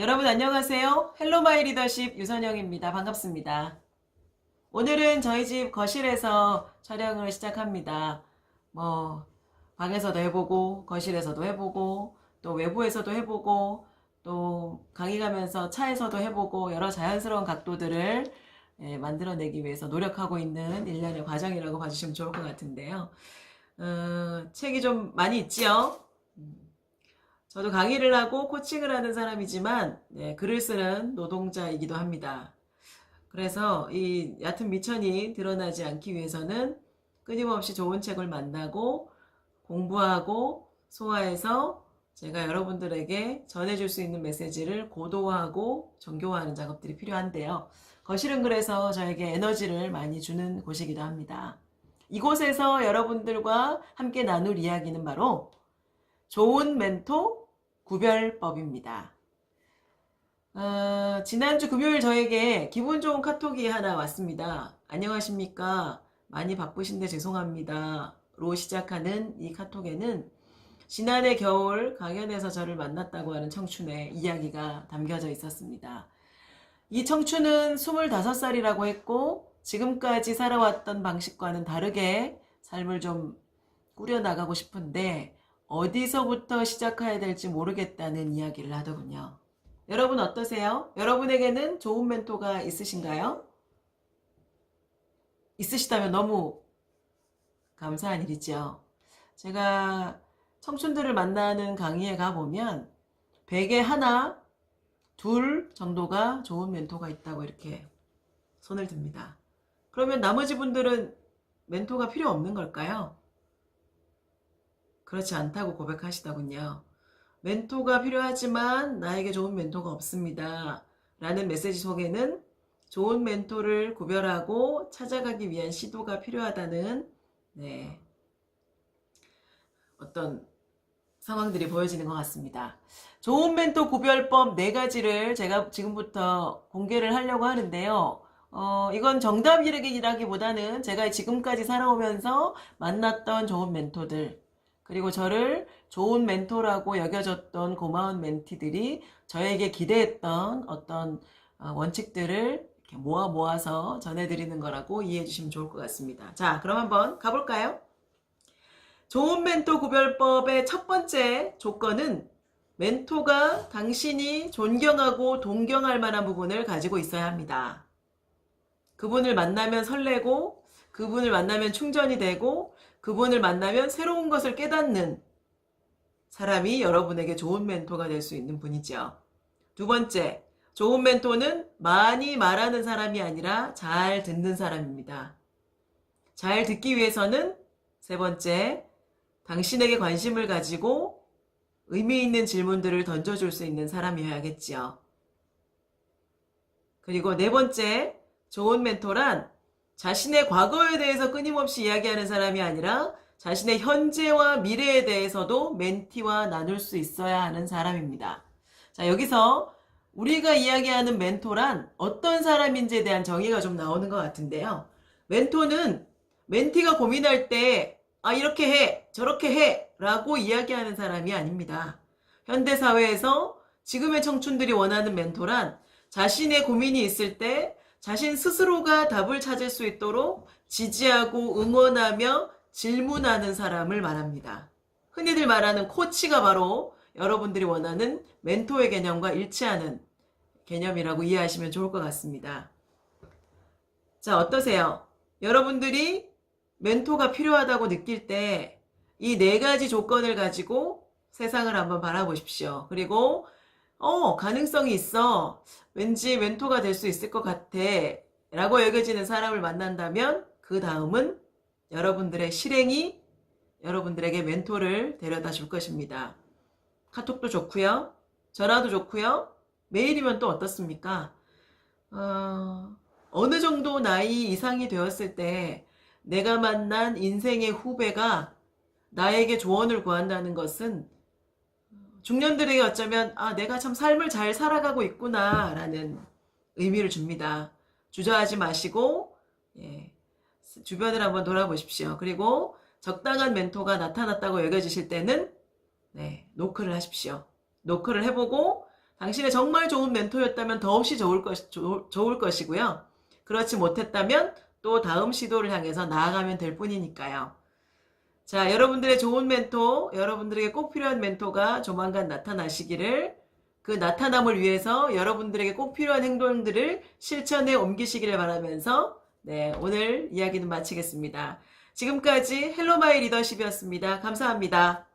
여러분 안녕하세요. 헬로 마이 리더십 유선영입니다. 반갑습니다. 오늘은 저희 집 거실에서 촬영을 시작합니다. 뭐 방에서도 해보고 거실에서도 해보고 또 외부에서도 해보고 또 강의 가면서 차에서도 해보고 여러 자연스러운 각도들을 예, 만들어내기 위해서 노력하고 있는 일련의 과정이라고 봐주시면 좋을 것 같은데요. 어, 책이 좀 많이 있지요. 저도 강의를 하고 코칭을 하는 사람이지만 네, 글을 쓰는 노동자이기도 합니다. 그래서 이 얕은 미천이 드러나지 않기 위해서는 끊임없이 좋은 책을 만나고 공부하고 소화해서 제가 여러분들에게 전해줄 수 있는 메시지를 고도화하고 정교화하는 작업들이 필요한데요. 거실은 그래서 저에게 에너지를 많이 주는 곳이기도 합니다. 이곳에서 여러분들과 함께 나눌 이야기는 바로 좋은 멘토 구별법입니다. 어, 지난주 금요일 저에게 기분 좋은 카톡이 하나 왔습니다. 안녕하십니까. 많이 바쁘신데 죄송합니다. 로 시작하는 이 카톡에는 지난해 겨울 강연에서 저를 만났다고 하는 청춘의 이야기가 담겨져 있었습니다. 이 청춘은 25살이라고 했고 지금까지 살아왔던 방식과는 다르게 삶을 좀 꾸려나가고 싶은데 어디서부터 시작해야 될지 모르겠다는 이야기를 하더군요. 여러분 어떠세요? 여러분에게는 좋은 멘토가 있으신가요? 있으시다면 너무 감사한 일이죠. 제가 청춘들을 만나는 강의에 가보면 100에 하나, 둘 정도가 좋은 멘토가 있다고 이렇게 손을 듭니다. 그러면 나머지 분들은 멘토가 필요 없는 걸까요? 그렇지 않다고 고백하시더군요. 멘토가 필요하지만 나에게 좋은 멘토가 없습니다. 라는 메시지 속에는 좋은 멘토를 구별하고 찾아가기 위한 시도가 필요하다는 네, 어떤 상황들이 보여지는 것 같습니다. 좋은 멘토 구별법 네 가지를 제가 지금부터 공개를 하려고 하는데요. 어, 이건 정답이라기보다는 제가 지금까지 살아오면서 만났던 좋은 멘토들, 그리고 저를 좋은 멘토라고 여겨줬던 고마운 멘티들이 저에게 기대했던 어떤 어, 원칙들을 모아 모아서 전해드리는 거라고 이해해 주시면 좋을 것 같습니다. 자, 그럼 한번 가볼까요? 좋은 멘토 구별법의 첫 번째 조건은 멘토가 당신이 존경하고 동경할 만한 부분을 가지고 있어야 합니다. 그분을 만나면 설레고, 그분을 만나면 충전이 되고, 그분을 만나면 새로운 것을 깨닫는 사람이 여러분에게 좋은 멘토가 될 수 있는 분이죠. 두 번째, 좋은 멘토는 많이 말하는 사람이 아니라 잘 듣는 사람입니다. 잘 듣기 위해서는 세 번째, 당신에게 관심을 가지고 의미 있는 질문들을 던져줄 수 있는 사람이어야겠지요. 그리고 네 번째, 좋은 멘토란 자신의 과거에 대해서 끊임없이 이야기하는 사람이 아니라 자신의 현재와 미래에 대해서도 멘티와 나눌 수 있어야 하는 사람입니다. 자, 여기서 우리가 이야기하는 멘토란 어떤 사람인지에 대한 정의가 좀 나오는 것 같은데요. 멘토는 멘티가 고민할 때, 아, 이렇게 해, 저렇게 해, 라고 이야기하는 사람이 아닙니다. 현대사회에서 지금의 청춘들이 원하는 멘토란 자신의 고민이 있을 때 자신 스스로가 답을 찾을 수 있도록 지지하고 응원하며 질문하는 사람을 말합니다. 흔히들 말하는 코치가 바로 여러분들이 원하는 멘토의 개념과 일치하는 개념이라고 이해하시면 좋을 것 같습니다. 자, 어떠세요? 여러분들이 멘토가 필요하다고 느낄 때 이 네 가지 조건을 가지고 세상을 한번 바라보십시오. 그리고 어, 가능성이 있어. 왠지 멘토가 될 수 있을 것 같아. 라고 여겨지는 사람을 만난다면 그 다음은 여러분들의 실행이 여러분들에게 멘토를 데려다 줄 것입니다. 카톡도 좋고요. 전화도 좋고요. 메일이면 또 어떻습니까? 어, 어느 정도 나이 이상이 되었을 때 내가 만난 인생의 후배가 나에게 조언을 구한다는 것은 중년들에게 어쩌면 아 내가 참 삶을 잘 살아가고 있구나라는 의미를 줍니다. 주저하지 마시고 예, 주변을 한번 돌아보십시오. 그리고 적당한 멘토가 나타났다고 여겨지실 때는 네, 노크를 하십시오. 노크를 해보고 당신의 정말 좋은 멘토였다면 더없이 좋을, 것, 좋- 좋을 것이고요. 그렇지 못했다면 또 다음 시도를 향해서 나아가면 될 뿐이니까요. 자, 여러분들의 좋은 멘토, 여러분들에게 꼭 필요한 멘토가 조만간 나타나시기를 그 나타남을 위해서 여러분들에게 꼭 필요한 행동들을 실천에 옮기시기를 바라면서 네, 오늘 이야기는 마치겠습니다. 지금까지 헬로마이 리더십이었습니다. 감사합니다.